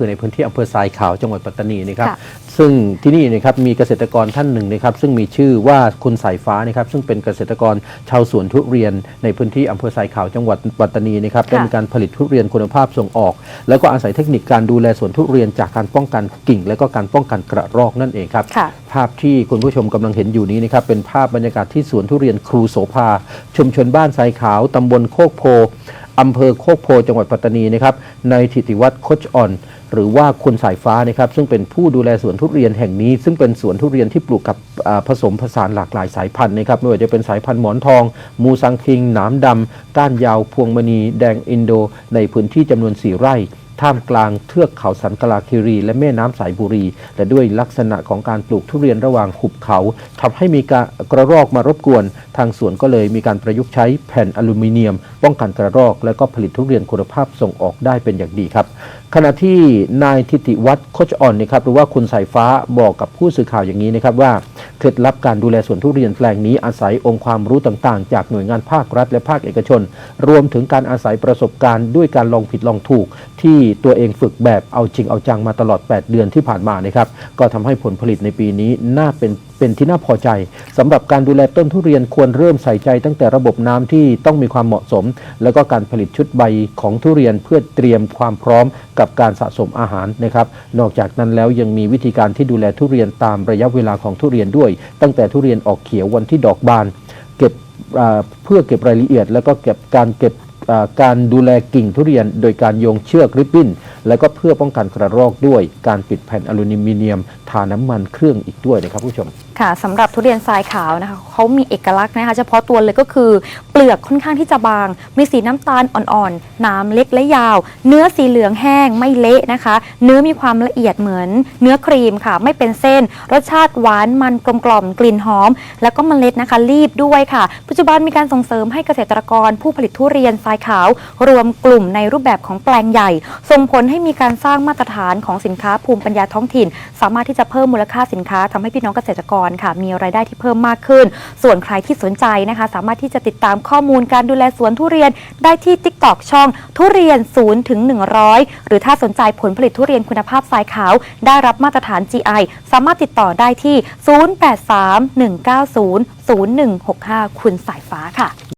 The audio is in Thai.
คือในพื้นที่อำเภอทรายขาวจังหวัดปัตตานีนะครับค่ะซึ่งที่นี่นะครับมีเกษตรกรท่านหนึ่งนะครับ ซึ่งมีชื่อว่าคุณสายฟ้านะครับ ซึ่งเป็นเกษตรกรชาวสวนทุเรียน ในพื้นที่อำเภอทรายขาวจังหวัดปัตตานีนะครับค่ะได้มีการผลิตทุเรียนคุณภาพส่งออก แล้วก็อาศัยเทคนิคการดูแลสวนทุเรียนจากการป้องกันกิ่ง และก็การป้องกันกระรอกนั่นเองครับค่ะภาพที่คุณผู้ชมกำลังเห็นอยู่นี้นะครับเป็นภาพบรรยากาศที่สวนทุเรียนครูโสภาชุมชนบ้านทรายขาวตำบลโคกโพอำเภอโคกโพจังหวัดปัตตานีนะครับในทิติวัฒน์โคชอ่อน หรือว่าคุณสายฟ้านะครับซึ่งเป็นผู้ดูแลสวนทุเรียนแห่งนี้ ซึ่งเป็นสวนทุเรียนที่ปลูกกับผสมผสานหลากหลายสายพันธุ์นะครับไม่ว่าจะเป็นสายพันธุ์หมอนทอง มูซังคิงหนามดำก้านยาวพวงมณีแดงอินโด ในพื้นที่จำนวน 4 ไร่ ท่ามกลางเทือกเขาสันกลาคิรี และแม่น้ำสายบุรี และด้วยลักษณะของการปลูกทุเรียนระหว่างหุบเขาทำให้มีการกระรอกมารบกวน ทางสวนก็เลยมีการประยุกต์ใช้แผ่นอลูมิเนียม ป้องกันกระรอก และก็ผลิตทุเรียนคุณภาพส่งออกได้เป็นอย่างดีครับ ขณะที่นายทิติวัฒน์โคชอ่อนนะครับหรือว่าคุณสายฟ้าบอกกับผู้สื่อข่าวอย่างนี้นะครับว่า เคล็ดลับการดูแลสวนทุเรียนแปลงนี้อาศัยองค์ความรู้ต่างๆ จากหน่วยงานภาครัฐและภาคเอกชน รวมถึงการอาศัยประสบการณ์ด้วยการลองผิดลองถูก ที่ตัวเองฝึกแบบเอาจริงเอาจังมาตลอด 8 เดือนที่ผ่านมานะครับก็ทำให้ผลผลิตในปีนี้น่าเป็น เป็นที่น่าพอใจสำหรับการดูแลต้นทุเรียนควรเริ่มใส่ใจตั้งแต่ระบบน้ำที่ต้องมีความเหมาะสม แล้วก็การผลิตชุดใบของทุเรียนเพื่อเตรียมความพร้อมกับการสะสมอาหารนะครับ นอกจากนั้นแล้วยังมีวิธีการที่ดูแลทุเรียนตามระยะเวลาของทุเรียนด้วย ตั้งแต่ทุเรียนออกเขียววันที่ดอกบาน เก็บเพื่อเก็บรายละเอียด แล้วก็เก็บการเก็บการดูแลกิ่งทุเรียน โดยการโยงเชือกริบบิ้นแล้วก็เพื่อป้องกันกระรอกด้วยการปิดแผ่นอลูมิเนียม ทาน้ำมันเครื่องอีกด้วยนะครับผู้ชม ค่ะสำหรับทุเรียนทรายขาวนะคะเขามีเอกลักษณ์นะคะเฉพาะตัวเลยก็คือเปลือกค่อนข้างที่จะบาง มีสีน้ำตาลอ่อนๆน้ำเล็กและยาว เนื้อสีเหลืองแห้งไม่เละนะคะ เนื้อมีความละเอียดเหมือน เนื้อครีมค่ะ ไม่เป็นเส้น รสชาติหวานมันกลมกล่อมกลิ่นหอม แล้วก็เมล็ดนะคะรีบด้วยค่ะ ปัจจุบันมีการส่งเสริมให้เกษตรกรผู้ผลิตทุเรียนทรายขาว รวมกลุ่มในรูปแบบของแปลงใหญ่ส่งผลให้มีการสร้างมาตรฐานของสินค้าภูมิปัญญาท้องถิ่น สามารถที่จะเพิ่มมูลค่าสินค้าทำให้พี่น้องเกษตรกรค่ะมีรายได้ที่เพิ่มมากขึ้น ส่วนใครที่สนใจนะคะ สามารถที่จะติดตามข้อมูลการดูแลสวนทุเรียนได้ที่ TikTok ช่อง ทุเรียน0ถึง100 หรือถ้าสนใจผลผลิตทุเรียนคุณภาพทรายขาว ได้รับมาตรฐาน GI สามารถติดต่อได้ที่ 0831900165 คุณสายฟ้าค่ะ